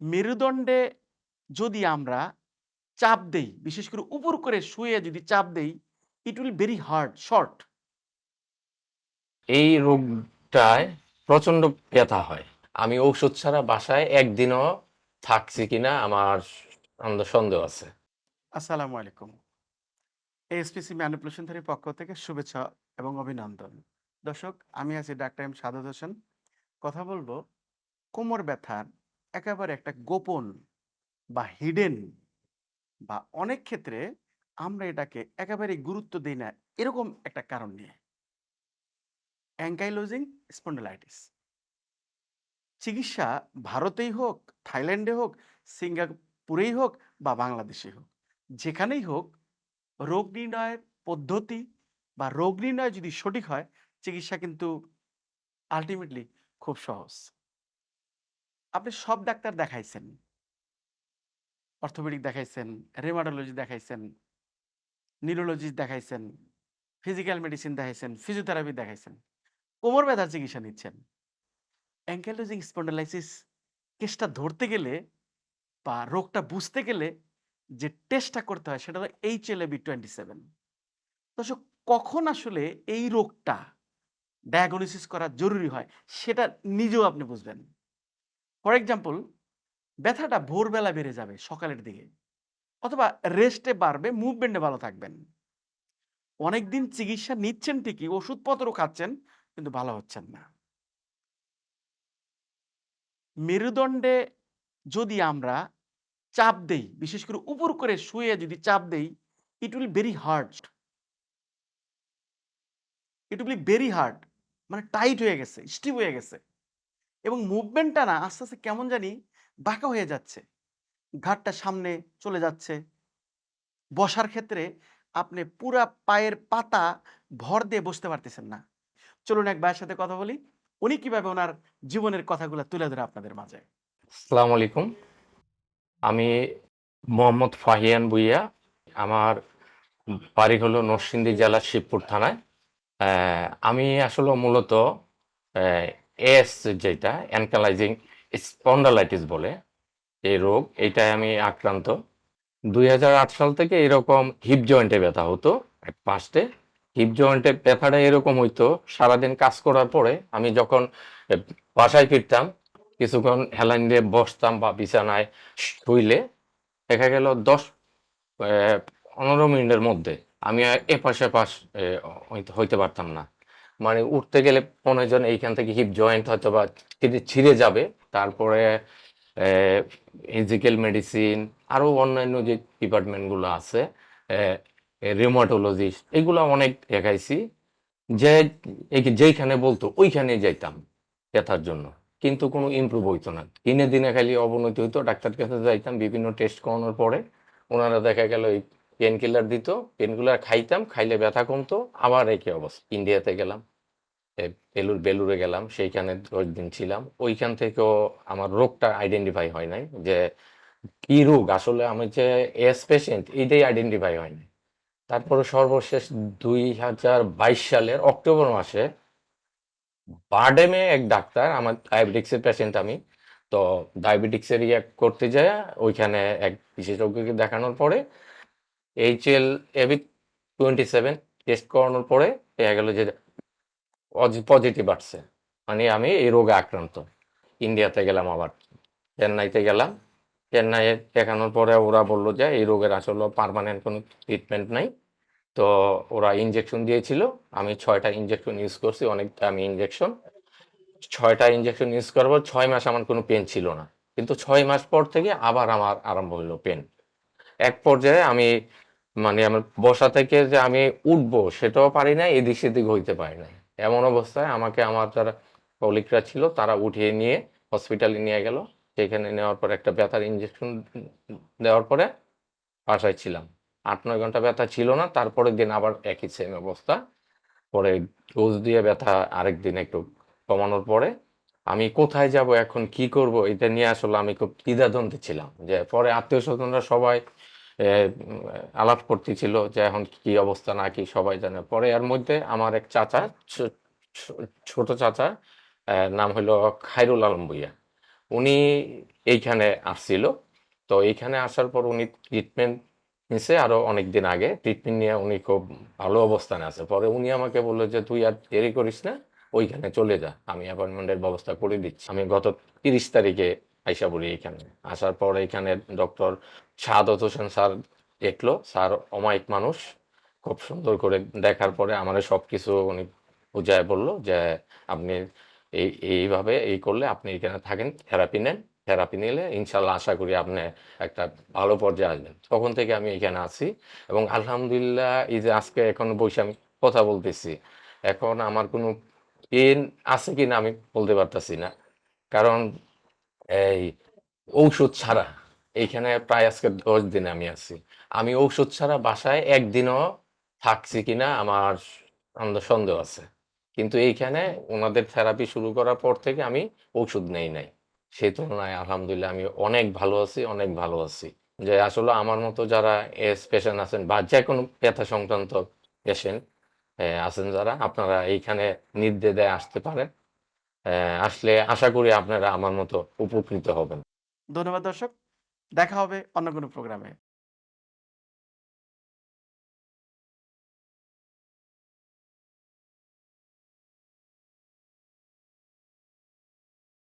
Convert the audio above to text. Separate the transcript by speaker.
Speaker 1: মেরুদণ্ডে যদি আমরা চাপ দেই, বিশেষ করে উপর করে শুয়ে যদি চাপ দেই, it will very hard short
Speaker 2: এই রোগটায় প্রচণ্ড ব্যথা হয়। আমি ঔষধ ছাড়া বাসায় একদিনও থাকছি কিনা আমার সন্দেহ- সন্দেহ আছে।
Speaker 1: আসসালামু আলাইকুম। এএসপিসি ম্যানিপুলেশন থেরাপির পক্ষ থেকে শুভেচ্ছা এবং অভিনন্দন। দর্শক আমি আছি ডাক্তার এম সাদত হোসেন। কথা বলব কোমর ব্যথার একেবারে একটা গোপন বা হিডেন বা অনেক ক্ষেত্রে আমরা এটাকে একেবারে গুরুত্ব দিই না, এরকম একটা কারণ নিয়ে। অ্যাঙ্কাইলোজিং স্পন্ডলাইটিস চিকিৎসা ভারতেই হোক, থাইল্যান্ডে হোক, সিঙ্গাপুরেই হোক বা বাংলাদেশে হোক, যেখানেই হোক, রোগ নির্ণয়ের পদ্ধতি বা রোগ নির্ণয় যদি সঠিক হয়, চিকিৎসা কিন্তু আলটিমেটলি খুব সহজ। আপনি সব ডাক্তার দেখাইছেন। অর্থোপেডিক দেখাইছেন রেমাটোলজি দেখাইছেন নিউরোলজিস্ট দেখাইছেন ফিজিক্যাল মেডিসিন দেখাইছেন ফিজিওথেরাপি দেখাইছেন, কোমর ব্যথার চিকিৎসা নিচ্ছেন। অ্যাঙ্কেলোজিং স্পন্ডালাইসিস কেসটা ধরতে গেলে বা রোগটা বুঝতে গেলে যে টেস্টটা করতে হয় সেটা হলো H L B twenty seven দর্শক, কখন আসলে এই রোগটা ডায়াগনোসিস করা জরুরি হয় সেটা নিজেও আপনি বুঝবেন। ফর এক্সাম্পল ব্যথাটা ভোরবেলা বেড়ে যাবে সকালের দিকে, অথবা রেস্টে বাড়বে মুভমেন্টে ভালো থাকবেন। অনেকদিন চিকিৎসা নিচ্ছেন ঠিকই ওষুধপত্র খাচ্ছেন, কিন্তু ভালো হচ্ছেন না। মেরুদণ্ডে যদি আমরা চাপ দেই, বিশেষ করে উপর করে শুয়ে যদি চাপ দেই it will very hard it will very hard মানে টাইট হয়ে গেছে স্টিভ হয়ে গেছে। এবং মুভমেন্টটা না আস্তে আস্তে কেমন জানি বাঁকা হয়ে যাচ্ছে। ঘাটটা সামনে চলে যাচ্ছে। বসার ক্ষেত্রে আপনি পুরা পায়ের পাতা ভর দিয়ে বসতে পারতেছেন না। চলুন এক ভাইয়ের সাথে কথা বলি। উনি কীভাবে ওনার জীবনের কথাগুলো তুলে ধরে আপনাদের মাঝে?
Speaker 2: আসসালামু আলাইকুম। আমি মোহাম্মদ ফাহিয়ান বুইয়া আমার বাড়ি হলো নরসিংদী জেলার শিবপুর থানায়। আমি আসলে মূলত এস যেটা অ্যানকালাইজিং স্পন্ডালাইটিস বলে, এই রোগ, এইটায় আমি আক্রান্ত। দুই হাজার আট সাল থেকে এরকম হিপ জয়েন্টে ব্যথা হতো এক পাশে হিপ জয়েন্টে ব্যথাটা এরকম হইতো, সারাদিন কাজ করার পরে আমি যখন বাসায় ফিরতাম, কিছুক্ষণ হেলান দিয়ে বসতাম বা বিছানায় শুইলে, দেখা গেল দশ পনেরো মিনিটের মধ্যে আমি এপাশ হইতে- হইতে পারতাম না। মানে উঠতে গেলে হয় যেন এইখান থেকে হিপ জয়েন্ট হয়তো বা ছিঁড়ে যাবে। তারপরে ফিজিক্যাল মেডিসিন আরও অন্যান্য যে ডিপার্টমেন্টগুলো আছে রিউমাটোলজিস্ট এগুলো অনেক দেখাইছি। যে যেইখানে বলতো, ওইখানে যাইতাম ব্যথার জন্য। কিন্তু কোনো ইমপ্রুভ হইতো না। দিনে দিনে খালি অবনতি হইতো ডাক্তার কাছে যাইতাম, বিভিন্ন টেস্ট করানোর পরে। ওনারা দেখা গেল এই পেন কিলার দিত পেন কিলার খাইতাম, খাইলে ব্যথা কমতো, আবার একই অবস্থা। ইন্ডিয়াতে গেলাম বেলুর বেলুরে গেলাম, সেইখানে দশ দিন ছিলাম। ওইখান থেকেও আমার রোগটা আইডেন্টিফাই হয় নাই যে কি রোগ? আসলে আমি যে এস পেশেন্ট এইটাই আইডেন্টিফাই হয় নাই। তারপরে সর্বশেষ দুই হাজার বাইশ সালের অক্টোবর মাসে বারডেমে এক ডাক্তার, আমার ডায়াবেটিক্সের পেশেন্ট আমি, তো ডায়াবেটিক্সের ইয়ে করতে যায়, ওইখানে এক বিশেষজ্ঞকে দেখানোর পরে H L A B twenty seven test করানোর পরে দেখা গেল যে পজিটিভ আসছে। মানে আমি এই রোগে আক্রান্ত। ইন্ডিয়াতে গেলাম আবার। চেন্নাইতে গেলাম। চেন্নাইয়ে দেখানোর পরে ওরা বলল যে এই রোগের আসলে পার্মানেন্ট কোনো ট্রিটমেন্ট নাই। তো ওরা ইনজেকশন দিয়েছিল। আমি ছয়টা ইঞ্জেকশন ইউজ করছি, অনেক দামি ইঞ্জেকশন ছয়টা ইনজেকশন ইউজ করার পর ছয় মাস আমার কোনো পেন ছিল না। কিন্তু ছয় মাস পর থেকে আবার আমার আরম্ভ হলো পেন এক পর্যায়ে আমি মানে আমার বসা থেকে যে আমি উঠবো সেটাও পারি না এদিক সেদিক হইতে পারি না এমন অবস্থায় আমাকে আমার যারা কলিগরা ছিল তারা উঠিয়ে নিয়ে হসপিটালে নিয়ে গেল। সেখানে নেওয়ার পর একটা ব্যথার ইঞ্জেকশন দেওয়ার পরে বাসায় ছিলাম। আট, নয় ঘণ্টা ব্যথা ছিল না, তারপরের দিন আবার একই সেম অবস্থা। পরে ডোজ দিয়ে ব্যথা আরেক দিন একটু কমানোর পরে আমি কোথায় যাব, এখন কি করব, এটা নিয়ে আসলে আমি খুব দ্বিধাদ্বন্দ্বে ছিলাম। যে পরে আত্মীয় স্বজনরা সবাই আলাপ করতেছিল যে এখন কি অবস্থা না কি সবাই জানে। পরে এর মধ্যে আমার এক চাচা ছোট চাচা নাম হলো খাইরুল আলম ভুইয়া। উনি এইখানে আসছিল। তো এইখানে আসার পর উনি ট্রিটমেন্ট নিছে আরও অনেক দিন আগে। ট্রিটমেন্ট নিয়ে উনি খুব ভালো অবস্থানে আছে। পরে উনি আমাকে বলল যে, তুই আর দেরি করিস না, ওইখানে চলে যা। আমি অ্যাপয়েন্টমেন্টের ব্যবস্থা করে দিচ্ছি। আমি গত তিরিশ তারিখে আইসা পড়ি এইখানে। আসার পর এইখানে ডক্টর শাহাদত হোসেন স্যার দেখল, স্যার অমায়িক মানুষ, খুব সুন্দর করে দেখার পরে আমার সব কিছু উনি বুঝায় বলল যে আপনি এই, এইভাবে এই করলে আপনি এখানে থাকেন, থেরাপি নেন, থেরাপি নিলে ইনশাল্লাহ আশা করি আপনি একটা ভালো পর্যায়ে আসবেন। তখন থেকে আমি এখানে আছি এবং আলহামদুলিল্লাহ এই যে আজকে এখন বসে আমি কথা বলতেছি, এখন আমার কোনো পেন আছে কি না আমি বলতে পারতাছি না। কারণ এই ঔষধ ছাড়া। এইখানে প্রায় আজকে দশ দিন আমি আছি। আমি ঔষধ ছাড়া বাসায় একদিনও থাকছি কিনা আমার সন্দেহ- আছে। কিন্তু এইখানে ওনাদের থেরাপি শুরু করার পর থেকে আমি ওষুধ নেই নাই। সেই তুলনায় আলহামদুলিল্লাহ আমি অনেক ভালো আছি, অনেক ভালো আছি। যে আসলে আমার মতো যারা এস পেশেন্ট আছেন বা যে কোনো ব্যথা সংক্রান্ত পেশেন্ট আছেন যারা, আপনারা এইখানে নির্দ্বিধায় আসতে পারেন। আসলে আশা করি আপনারা আমার মতো উপকৃত হবেন।
Speaker 1: ধন্যবাদ দর্শক। দেখা হবে অন্য কোনো প্রোগ্রামে।